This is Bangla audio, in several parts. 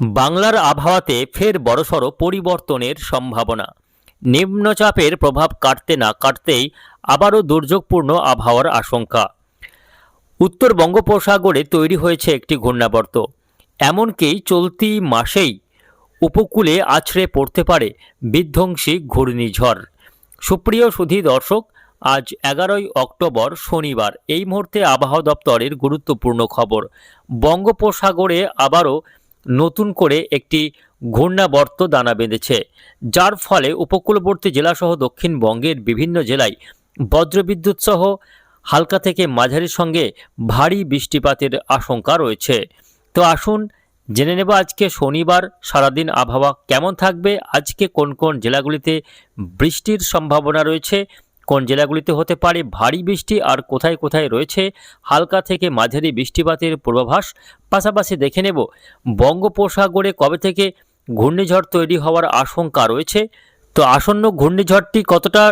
বাংলার আবহাওয়াতে ফের বড়সড় পরিবর্তনের সম্ভাবনা। নিম্নচাপের প্রভাব কাটতে না কাটতেই আবারও দুর্যোগপূর্ণ আবহাওয়ার আশঙ্কা। উত্তর বঙ্গোপসাগরে তৈরি হয়েছে একটি ঘূর্ণাবর্ত। এমনকি চলতি মাসেই উপকূলে আছড়ে পড়তে পারে বিধ্বংসী ঘূর্ণিঝড়। সুপ্রিয় সুধী দর্শক, আজ এগারোই অক্টোবর শনিবার। এই মুহূর্তে আবহাওয়া দপ্তরের গুরুত্বপূর্ণ খবর। বঙ্গোপসাগরে আবারও নতুন করে একটি ঘূর্ণাবর্ত দানা বেঁধেছে, যার ফলে উপকূলবর্তী জেলাসহ দক্ষিণবঙ্গের বিভিন্ন জেলায় বজ্রবিদ্যুৎ সহ হালকা থেকে মাঝারির সঙ্গে ভারী বৃষ্টিপাতের আশঙ্কা রয়েছে। তো আসুন জেনে নেব আজকে শনিবার সারাদিন আবহাওয়া কেমন থাকবে, আজকে কোন কোন জেলাগুলিতে বৃষ্টির সম্ভাবনা রয়েছে কোন জেলাগুলিতে হতে পারে ভারী বৃষ্টি আর কোথায় কোথায় রয়েছে? হালকা থেকে মাঝারি বৃষ্টিপাতের পূর্বাভাস। পাশাপাশি দেখে নেব, বঙ্গোপসাগরে কবে থেকে ঘূর্ণিঝড় তৈরি হওয়ার আশঙ্কা রয়েছে? তো আসন্ন ঘূর্ণিঝড়টি কতটা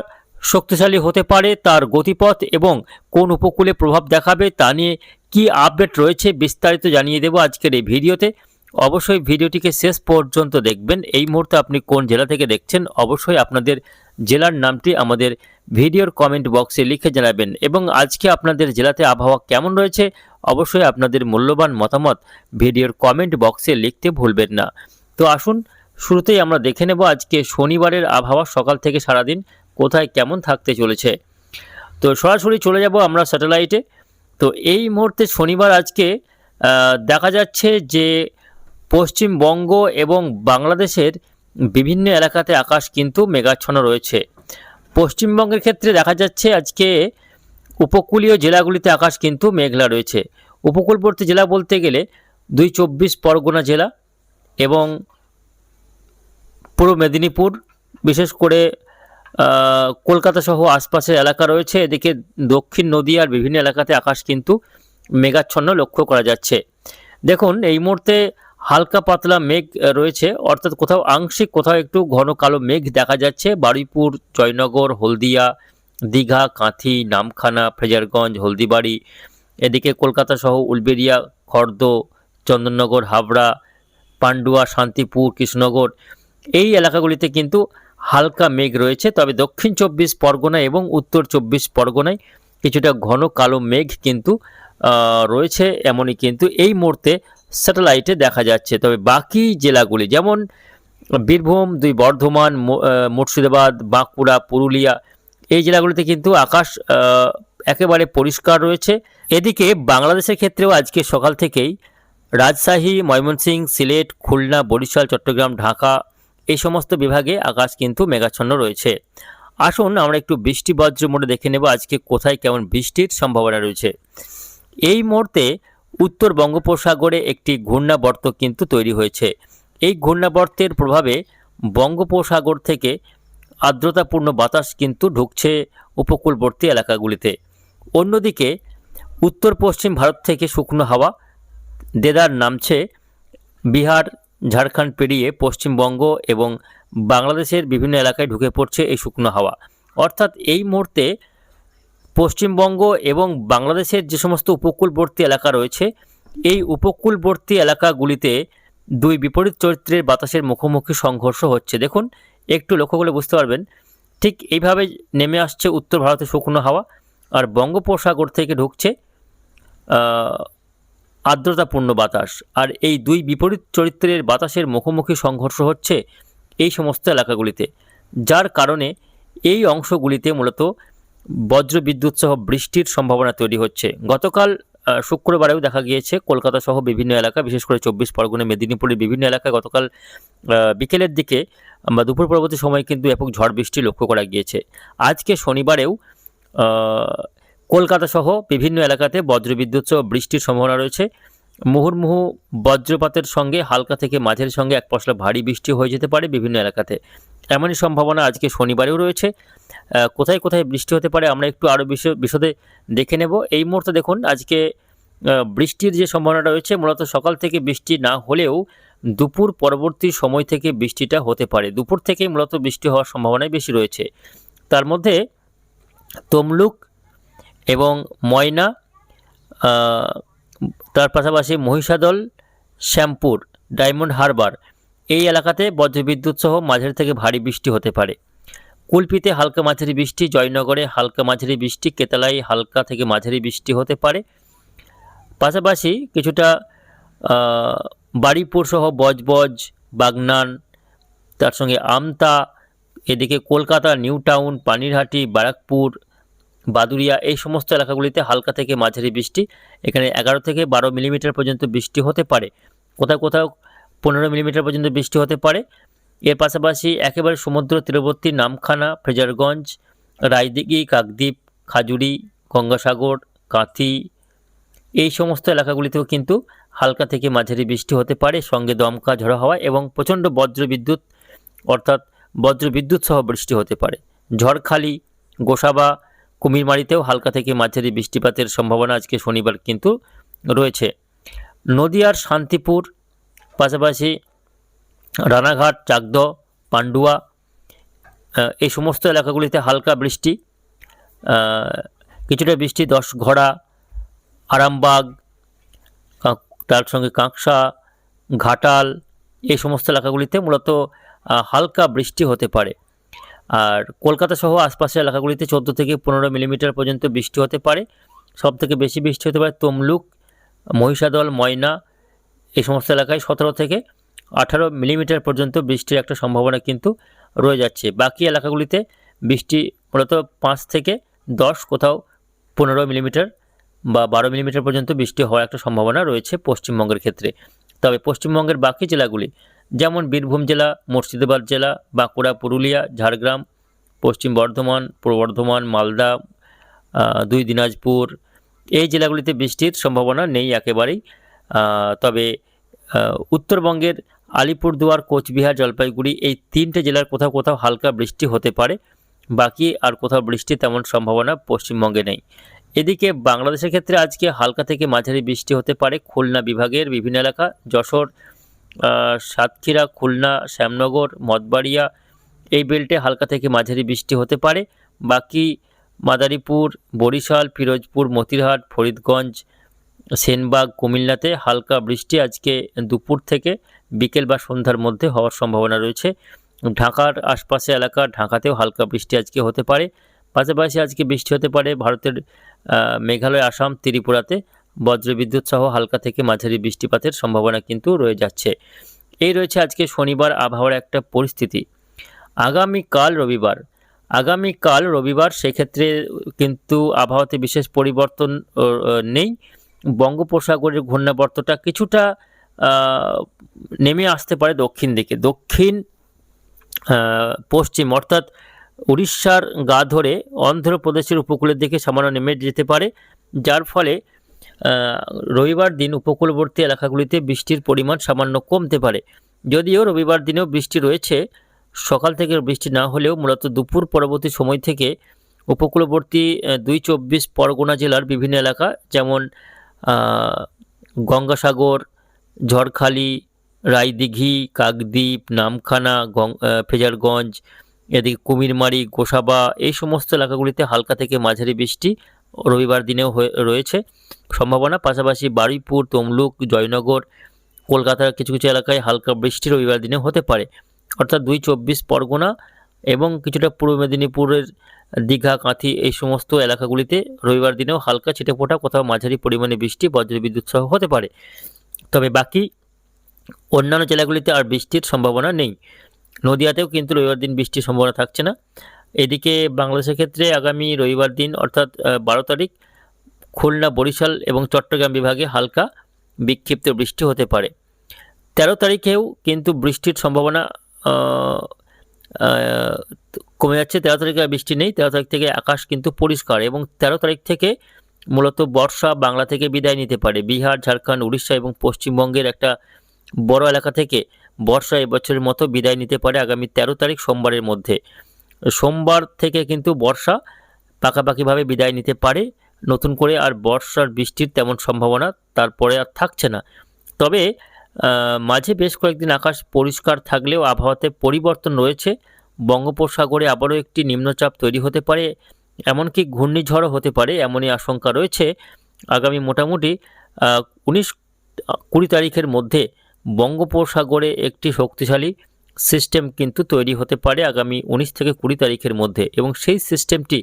শক্তিশালী হতে পারে, তার গতিপথ এবং কোন উপকূলে প্রভাব দেখাবে তা নিয়ে কি আপডেট রয়েছে বিস্তারিত জানিয়ে দেব আজকের এই ভিডিওতে। অবশ্যই ভিডিওটিকে শেষ পর্যন্ত দেখবেন। এই মুহূর্তে আপনি কোন জেলা থেকে দেখছেন, অবশ্যই আপনাদের জেলার নামটি আমাদের ভিডিওর কমেন্ট বক্সে লিখে জানাবেন এবং আজকে আপনাদের জেলাতে আবহাওয়া কেমন রয়েছে অবশ্যই আপনাদের মূল্যবান মতামত ভিডিওর কমেন্ট বক্সে লিখতে ভুলবেন না। তো আসুন, শুরুতেই আমরা দেখে নেব আজকে শনিবারের আবহাওয়া সকাল থেকে সারাদিন কোথায় কেমন থাকতে চলেছে। তো সরাসরি চলে যাব আমরা স্যাটেলাইটে তো এই মুহূর্তে শনিবার আজকে দেখা যাচ্ছে যে পশ্চিমবঙ্গ এবং বাংলাদেশের বিভিন্ন এলাকাতে আকাশ কিন্তু মেঘাচ্ছন্ন রয়েছে। পশ্চিমবঙ্গের ক্ষেত্রে দেখা যাচ্ছে আজকে উপকূলীয় জেলাগুলিতে আকাশ কিন্তু মেঘলা রয়েছে। উপকূলবর্তী জেলা বলতে গেলে দুই চব্বিশ পরগনা জেলা এবং পূর্ব মেদিনীপুর, বিশেষ করে কলকাতা সহ আশপাশের এলাকা রয়েছে। এদিকে দক্ষিণ নদীয়ার বিভিন্ন এলাকাতে আকাশ কিন্তু মেঘাচ্ছন্ন লক্ষ্য করা যাচ্ছে। দেখুন, এই মুহূর্তে হালকা পাতলা মেঘ রয়েছে। অর্থাৎ কোথাও আংশিক, কোথাও একটু ঘন কালো মেঘ দেখা যাচ্ছে। বারুইপুর, জয়নগর, হলদিয়া, দীঘা, কাঁথি, নামখানা ফ্রেজারগঞ্জ হলদিবাড়ি। এদিকে কলকাতা সহ উলবেরিয়া খর্দ, চন্দননগর, হাবড়া, পান্ডুয়া, শান্তিপুর, কৃষ্ণনগর, এই এলাকাগুলিতে কিন্তু হালকা মেঘ রয়েছে। তবে দক্ষিণ চব্বিশ পরগনা এবং উত্তর চব্বিশ পরগনায় কিছুটা ঘন কালো মেঘ কিন্তু রয়েছে। এমনই কিন্তু এই মুহূর্তে স্যাটেলাইটে দেখা যাচ্ছে। তবে বাকি জেলাগুলি যেমন বীরভূম, দুই বর্ধমান মুর্শিদাবাদ, বাঁকুড়া, পুরুলিয়া, এই জেলাগুলিতে কিন্তু আকাশ একেবারে পরিষ্কার রয়েছে। এদিকে বাংলাদেশের ক্ষেত্রেও আজকে সকাল থেকেই রাজশাহী, ময়মনসিংহ, সিলেট, খুলনা, বরিশাল, চট্টগ্রাম, ঢাকা এই সমস্ত বিভাগে আকাশ কিন্তু মেঘাচ্ছন্ন রয়েছে। আসুন আমরা একটু বৃষ্টি বজ্র মোড়ে দেখে নেব আজকে কোথায় কেমন বৃষ্টির সম্ভাবনা রয়েছে। এই মুহূর্তে উত্তর বঙ্গোপসাগরে একটি ঘূর্ণাবর্ত কিন্তু তৈরি হয়েছে। এই ঘূর্ণাবর্তের প্রভাবে বঙ্গোপসাগর থেকে আর্দ্রতাপূর্ণ বাতাস কিন্তু ঢুকছে উপকূলবর্তী এলাকাগুলিতে। অন্যদিকে উত্তর পশ্চিম ভারত থেকে শুকনো হাওয়া, দেদার নামছে বিহার, ঝাড়খণ্ড পেরিয়ে পশ্চিমবঙ্গ এবং বাংলাদেশের বিভিন্ন এলাকায় ঢুকে পড়ছে এই শুকনো হাওয়া। অর্থাৎ এই মুহূর্তে পশ্চিমবঙ্গ এবং বাংলাদেশের যে সমস্ত উপকূলবর্তী এলাকা রয়েছে, এই উপকূলবর্তী এলাকাগুলিতে দুই বিপরীত চরিত্রের বাতাসের মুখোমুখি সংঘর্ষ হচ্ছে। দেখুন, একটু লক্ষ্য করলে বুঝতে পারবেন, ঠিক এইভাবে নেমে আসছে উত্তর ভারতের শুকনো হাওয়া আর বঙ্গোপসাগর থেকে ঢুকছে আর্দ্রতাপূর্ণ বাতাস। আর এই দুই বিপরীত চরিত্রের বাতাসের মুখোমুখি সংঘর্ষ হচ্ছে এই সমস্ত এলাকাগুলিতে, যার কারণে এই অংশগুলিতে মূলত বজ্রবিদ্যুৎ সহ বৃষ্টির সম্ভাবনা তৈরি হচ্ছে। গতকাল শুক্রবারেও দেখা গিয়েছে কলকাতা সহ বিভিন্ন এলাকা, বিশেষ করে চব্বিশ পরগনা, মেদিনীপুরের বিভিন্ন এলাকায় গতকাল বিকেলের দিকে বা দুপুর পরবর্তী সময় কিন্তু ব্যাপক ঝড় বৃষ্টি লক্ষ্য করা গিয়েছে। আজকে শনিবারেও কলকাতা সহ বিভিন্ন এলাকাতে বজ্রবিদ্যুৎ সহ বৃষ্টির সম্ভাবনা রয়েছে। মুহুর্মুহু বজ্রপাতের সঙ্গে হালকা থেকে মাঝের সঙ্গে এক পশলা ভারী বৃষ্টি হয়ে যেতে পারে বিভিন্ন এলাকাতে। এমনই সম্ভাবনা আজকে শনিবারেও রয়েছে। কোথায় কোথায় বৃষ্টি হতে পারে আমরা একটু আরও বিশদ বিশদে দেখে নেব। এই মুহূর্তে দেখুন, আজকে বৃষ্টির যে সম্ভাবনাটা রয়েছে, মূলত সকাল থেকে বৃষ্টি না হলেও দুপুর পরবর্তী সময় থেকে বৃষ্টিটা হতে পারে। দুপুর থেকেই মূলত বৃষ্টি হওয়ার সম্ভাবনাই বেশি রয়েছে। তার মধ্যে তমলুক এবং ময়না তার পাশাপাশি মহিষাদল, শ্যামপুর, ডায়মন্ড হারবার, এই এলাকাতে বজ্রবিদ্যুৎ সহ মাঝের থেকে ভারী বৃষ্টি হতে পারে। কুলপিতে হালকা মাঝারি বৃষ্টি, জয়নগরে হালকা মাঝারি বৃষ্টি কেতালাই হালকা থেকে মাঝারি বৃষ্টি হতে পারে। পাশাপাশি কিছুটা বারুইপুর সহ বজবজ, বাগনান, তার সঙ্গে আমতা, এদিকে কলকাতা, নিউ টাউন, পানিরহাটি, ব্যারাকপুর বাদুরিয়া এই সমস্ত এলাকাগুলিতে হালকা থেকে মাঝারি বৃষ্টি। এখানে এগারো থেকে বারো মিলিমিটার পর্যন্ত বৃষ্টি হতে পারে। কোথাও কোথাও পনেরো মিলিমিটার পর্যন্ত বৃষ্টি হতে পারে। এর পাশাপাশি একেবারে সমুদ্র তীরবর্তী নামখানা, ফ্রেজারগঞ্জ, রায়দিঘি, কাকদ্বীপ, খাজুরি, গঙ্গাসাগর, কাঁথি, এই সমস্ত এলাকাগুলিতেও কিন্তু হালকা থেকে মাঝারি বৃষ্টি হতে পারে, সঙ্গে দমকা, ঝড়ো হাওয়া এবং প্রচণ্ড বজ্রবিদ্যুৎ, অর্থাৎ বজ্রবিদ্যুৎ সহ বৃষ্টি হতে পারে। ঝড়খালি, গোসাবা, কুমিরমারিতেও হালকা থেকে মাঝারি বৃষ্টিপাতের সম্ভাবনা আজকে শনিবার কিন্তু রয়েছে। নদিয়ার শান্তিপুর, পাশাপাশি রানাঘাট চাকদ পান্ডুয়া এই সমস্ত এলাকাগুলিতে হালকা বৃষ্টি কিছুটা বৃষ্টি দশ ঘোড়া আরামবাগ তার সঙ্গে কাঁকসা, ঘাটাল, এই সমস্ত এলাকাগুলিতে মূলত হালকা বৃষ্টি হতে পারে। আর কলকাতা সহ আশপাশের এলাকাগুলিতে চোদ্দ থেকে পনেরো মিলিমিটার পর্যন্ত বৃষ্টি হতে পারে। সব থেকে বেশি বৃষ্টি হতে পারে তমলুক, মহিষাদল, ময়না, এই সমস্ত এলাকায় সতেরো থেকে আঠারো মিলিমিটার পর্যন্ত বৃষ্টির একটা সম্ভাবনা কিন্তু রয়ে যাচ্ছে। বাকি এলাকাগুলিতে বৃষ্টি মূলত পাঁচ থেকে দশ, কোথাও পনেরো মিলিমিটার বা বারো মিলিমিটার পর্যন্ত বৃষ্টি হওয়ার একটা সম্ভাবনা রয়েছে পশ্চিমবঙ্গের ক্ষেত্রে। তবে পশ্চিমবঙ্গের বাকি জেলাগুলি, যেমন বীরভূম জেলা, মুর্শিদাবাদ জেলা, বাঁকুড়া, পুরুলিয়া, ঝাড়গ্রাম, পশ্চিম বর্ধমান, পূর্ব বর্ধমান, মালদা দুই দিনাজপুর, এই জেলাগুলিতে বৃষ্টির সম্ভাবনা নেই একেবারেই। তবে উত্তরবঙ্গের আলিপুরদুয়ার, কোচবিহার, জলপাইগুড়ি এই তিনটে জেলার কোথাও কোথাও হালকা বৃষ্টি হতে পারে। বাকি আর কোথাও বৃষ্টি তেমন সম্ভাবনা পশ্চিমবঙ্গে নেই। এদিকে বাংলাদেশের ক্ষেত্রে আজকে হালকা থেকে মাঝারি বৃষ্টি হতে পারে খুলনা বিভাগের বিভিন্ন এলাকা, যশোর সাতক্ষীরা, খুলনা, শ্যামনগর মঠবাড়িয়া এই বেল্টে হালকা থেকে মাঝারি বৃষ্টি হতে পারে। বাকি মাদারীপুর, বরিশাল, ফিরোজপুর, মতিরহাট, ফরিদগঞ্জ সেনবাগ, কুমিল্লাতে হালকা বৃষ্টি আজকে দুপুর থেকে বিকেল বা সন্ধ্যার মধ্যে হওয়ার সম্ভাবনা রয়েছে। ঢাকার আশপাশে এলাকা, ঢাকাতেও হালকা বৃষ্টি আজকে হতে পারে। পাশাপাশি আজকে বৃষ্টি হতে পারে ভারতের মেঘালয়, আসাম, ত্রিপুরাতে। বজ্রবিদ্যুৎ সহ হালকা থেকে মাঝারি বৃষ্টিপাতের সম্ভাবনা কিন্তু রয়ে যাচ্ছে। এই রয়েছে আজকে শনিবার আবহাওয়ার একটা পরিস্থিতি। আগামীকাল রবিবার আগামীকাল রবিবার সেক্ষেত্রে কিন্তু আবহাওয়াতে বিশেষ পরিবর্তন নেই। বঙ্গোপসাগরের ঘূর্ণাবর্তটা কিছুটা নেমে আসতে পারে দক্ষিণ দিকে। দক্ষিণ পশ্চিম অর্থাৎ উড়িষ্যার গা ধরে অন্ধ্রপ্রদেশের উপকূলের দিকে সামান্য নেমে যেতে পারে, যার ফলে রবিবার দিন উপকূলবর্তী এলাকাগুলিতে বৃষ্টির পরিমাণ সামান্য কমতে পারে। যদিও রবিবার দিনেও বৃষ্টি রয়েছে, সকাল থেকে বৃষ্টি না হলেও মূলত দুপুর পরবর্তী সময় থেকে উপকূলবর্তী দুই চব্বিশ পরগনা জেলার বিভিন্ন এলাকা, যেমন গঙ্গাসাগর ঝড়খালি রায়দিঘি কাকদ্বীপ নামখানা গং আহ, ফ্রেজারগঞ্জ এদিকে কুমিরমারি গোসাবা এই সমস্ত এলাকাগুলিতে হালকা থেকে মাঝারি বৃষ্টি রবিবার দিনেও রয়েছে। সম্ভাবনা পাশাপাশি বারুইপুর তমলুক জয়নগর কলকাতার কিছু কিছু এলাকায় হালকা বৃষ্টি রবিবার দিনে হতে পারে। অর্থাৎ দুই চব্বিশ পরগনা এবং কিছুটা পূর্ব মেদিনীপুরের দীঘা, কাঁথি এই সমস্ত এলাকাগুলিতে রবিবার দিনেও হালকা ছিটেফোঁটা, কোথাও মাঝারি পরিমাণে বৃষ্টি, বজ্রবিদ্যুৎ সহ হতে পারে। তবে বাকি অন্যান্য জেলাগুলিতে আর বৃষ্টির সম্ভাবনা নেই। নদিয়াতেও কিন্তু রবিবার দিন বৃষ্টির সম্ভাবনা থাকছে না। এদিকে বাংলাদেশের ক্ষেত্রে আগামী রবিবার দিন, অর্থাৎ বারো তারিখ, খুলনা, বরিশাল এবং চট্টগ্রাম বিভাগে হালকা বিক্ষিপ্ত বৃষ্টি হতে পারে। তেরো তারিখেও কিন্তু বৃষ্টির সম্ভাবনা কমে যাচ্ছে। তেরো তারিখে বৃষ্টি নেই। তেরো তারিখ থেকে আকাশ কিন্তু পরিষ্কার এবং তেরো তারিখ থেকে মূলত বর্ষা বাংলা থেকে বিদায় নিতে পারে। বিহার, ঝাড়খণ্ড, উড়িষ্যা এবং পশ্চিমবঙ্গের একটা বড় এলাকা থেকে বর্ষা এবছরের মতো বিদায় নিতে পারে আগামী তেরো তারিখ সোমবারের মধ্যে। সোমবার থেকে কিন্তু বর্ষা পাকাপাকিভাবে বিদায় নিতে পারে। নতুন করে আর বর্ষার বৃষ্টির তেমন সম্ভাবনা তারপরে আর থাকছে না। তবে মাঝে বেশ কয়েকদিন আকাশ পরিষ্কার থাকলেও আবহাওয়াতে পরিবর্তন রয়েছে। বঙ্গোপসাগরে আবারও একটি নিম্নচাপ তৈরি হতে পারে, এমনকি ঘূর্ণিঝড়ও হতে পারে, এমনই আশঙ্কা রয়েছে আগামী মোটামুটি উনিশ, কুড়ি তারিখের মধ্যে বঙ্গোপসাগরে একটি শক্তিশালী সিস্টেম কিন্তু তৈরি হতে পারে আগামী উনিশ থেকে কুড়ি তারিখের মধ্যে এবং সেই সিস্টেমটি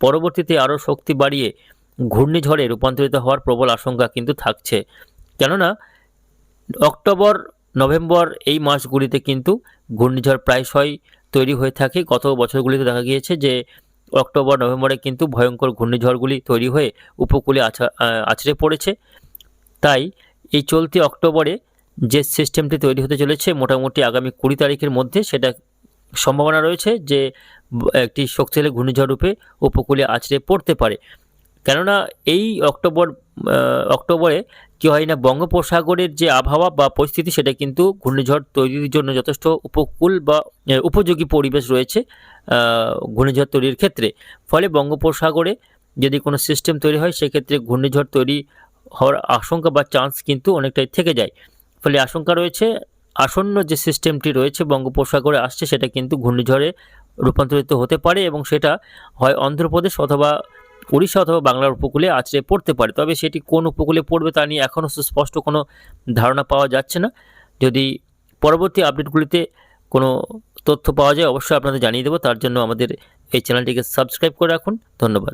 পরবর্তীতে আরও শক্তি বাড়িয়ে ঘূর্ণিঝড়ে রূপান্তরিত হওয়ার প্রবল আশঙ্কা কিন্তু থাকছে। কেননা, অক্টোবর, নভেম্বর এই মাসগুলিতে কিন্তু ঘূর্ণিঝড় প্রায়শই তৈরি হয়ে থাকে। গত বছরগুলিতে দেখা গিয়েছে যে, অক্টোবর, নভেম্বরে কিন্তু ভয়ঙ্কর ঘূর্ণিঝড়গুলি তৈরি হয়ে উপকূলে আছা আছড়ে পড়েছে। তাই এই চলতি অক্টোবরে যে সিস্টেমটি তৈরি হতে চলেছে, মোটামুটি আগামী কুড়ি তারিখের মধ্যে সেটা সম্ভাবনা রয়েছে যে একটি শক্তিশালী ঘূর্ণিঝড় রূপে উপকূলে আছড়ে পড়তে পারে। কেননা এই অক্টোবর অক্টোবরে কী হয় না, বঙ্গোপসাগরের যে আবহাওয়া বা পরিস্থিতি সেটা কিন্তু ঘূর্ণিঝড় তৈরির জন্য যথেষ্ট উপকূল বা উপযোগী পরিবেশ রয়েছে ঘূর্ণিঝড় তৈরির ক্ষেত্রে। ফলে বঙ্গোপসাগরে যদি কোনো সিস্টেম তৈরি হয়, সেক্ষেত্রে ঘূর্ণিঝড় তৈরি হওয়ার আশঙ্কা বা চান্স কিন্তু অনেকটাই থেকে যায়। ফলে আশঙ্কা রয়েছে, আসন্ন যে সিস্টেমটি রয়েছে, বঙ্গোপসাগরে আসছে, সেটা কিন্তু ঘূর্ণিঝড়ে রূপান্তরিত হতে পারে এবং সেটা হয় অন্ধ্রপ্রদেশ অথবা উড়িষ্যা অথবা বাংলার উপকূলে আছড়ে পড়তে পারে। তবে সেটি কোন উপকূলে পড়বে তা নিয়ে এখনও সুস্পষ্ট কোনো ধারণা পাওয়া যাচ্ছে না। যদি পরবর্তী আপডেটগুলিতে কোনো তথ্য পাওয়া যায়, অবশ্যই আপনাদের জানিয়ে দেবো। তার জন্য আমাদের এই চ্যানেলটিকে সাবস্ক্রাইব করে রাখুন। ধন্যবাদ।